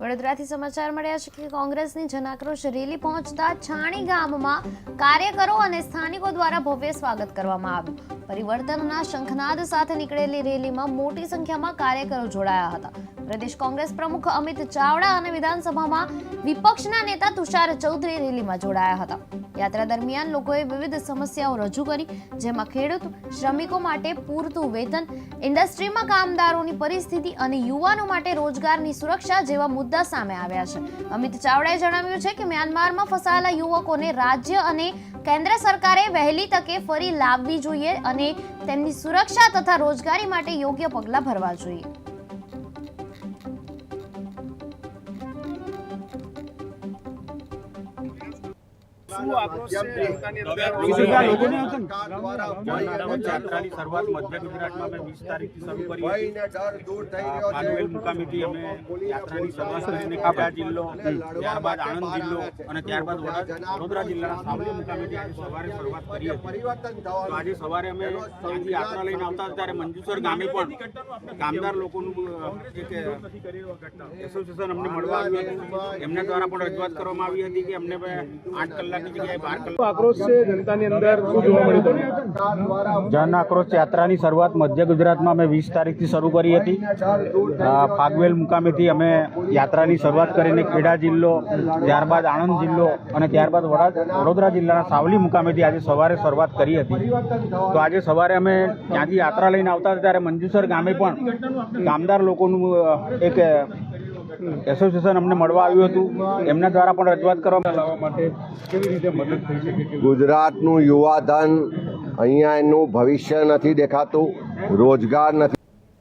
વડોદરાથી સમાચાર મળ્યા છે કે કોંગ્રેસની જનાક્રોશ રેલી પહોંચતા છાણી ગામમાં કાર્યકરો અને સ્થાનિકો દ્વારા ભવ્ય સ્વાગત કરવામાં આવ્યું. પરિવર્તનના શંખનાદ સાથે નીકળેલી રેલીમાં મોટી સંખ્યામાં કાર્યકરો જોડાયા હતા. પ્રદેશ કોંગ્રેસ પ્રમુખ અમિત ચાવડા અને વિધાનસભામાં વિપક્ષના નેતા તુષાર ચૌધરી રેલીમાં જોડાયા હતા. યાત્રા દરમિયાન લોકોએ વિવિધ સમસ્યાઓ રજૂ કરી, જેમાં ખેડૂત શ્રમિકો માટે પૂરતું વેતન, ઇન્ડસ્ટ્રીમાં કામદારોની પરિસ્થિતિ અને યુવાનો માટે રોજગારની સુરક્ષા જેવા મુદ્દા સામે આવ્યા છે. અમિત ચાવડાએ જણાવ્યું છે કે મ્યાનમારમાં ફસાયેલા યુવકોને રાજ્ય અને કેન્દ્ર સરકારે વહેલી તકે ફરી લાવવી જોઈએ અને તેમની સુરક્ષા તથા રોજગારી માટે યોગ્ય પગલાં ભરવા જોઈએ. યાત્રાની શરૂઆત મધ્ય ગુજરાતમાં અમે વીસ તારીખથી શરૂ કરી પાનવેલ મુકામેથી અમે યાત્રાની શરૂઆત કરીને ખેડા જિલ્લો ત્યારબાદ આણંદ જિલ્લો અને ત્યારબાદ વડોદરા જિલ્લાના સાવલી મુકામેથી આજે સવારે શરૂઆત કરી હતી આજે સવારે અમે ત્યાંથી યાત્રા લઈને આવતા ત્યારે મંજુસર ગામે પણ કામદાર લોકોનું એક એસોસિએશન અમને મળવા આવ્યું હતું. એમના દ્વારા પણ રજૂઆત કરવામાં આવી હતી. કે અમને આઠ કલાક જન આક્રોશ યાત્રાની શરૂઆત મધ્ય ગુજરાતમાં અમે વીસ તારીખથી શરૂ કરી હતી. ફાગવેલ મુકામેથી અમે યાત્રાની શરૂઆત કરીને ખેડા જિલ્લો, ત્યારબાદ આણંદ જિલ્લો અને ત્યારબાદ વડા- વડોદરા જિલ્લાના સાવલી મુકામેથી આજે સવારે શરૂઆત કરી હતી. તો આજે સવારે અમે ત્યાંથી યાત્રા લઈને આવતા ત્યારે મંજુસર ગામે પણ કામદાર લોકોનું એક એસોસિએશન અમને મળવા આવ્યું હતું. એમના દ્વારા પણ રજૂઆત કરવામાં લાવવા માટે કેવી રીતે મદદ થઈ શકે ગુજરાતનું યુવાધન અહીંયા એનું ભવિષ્ય નથી દેખાતું રોજગાર નથી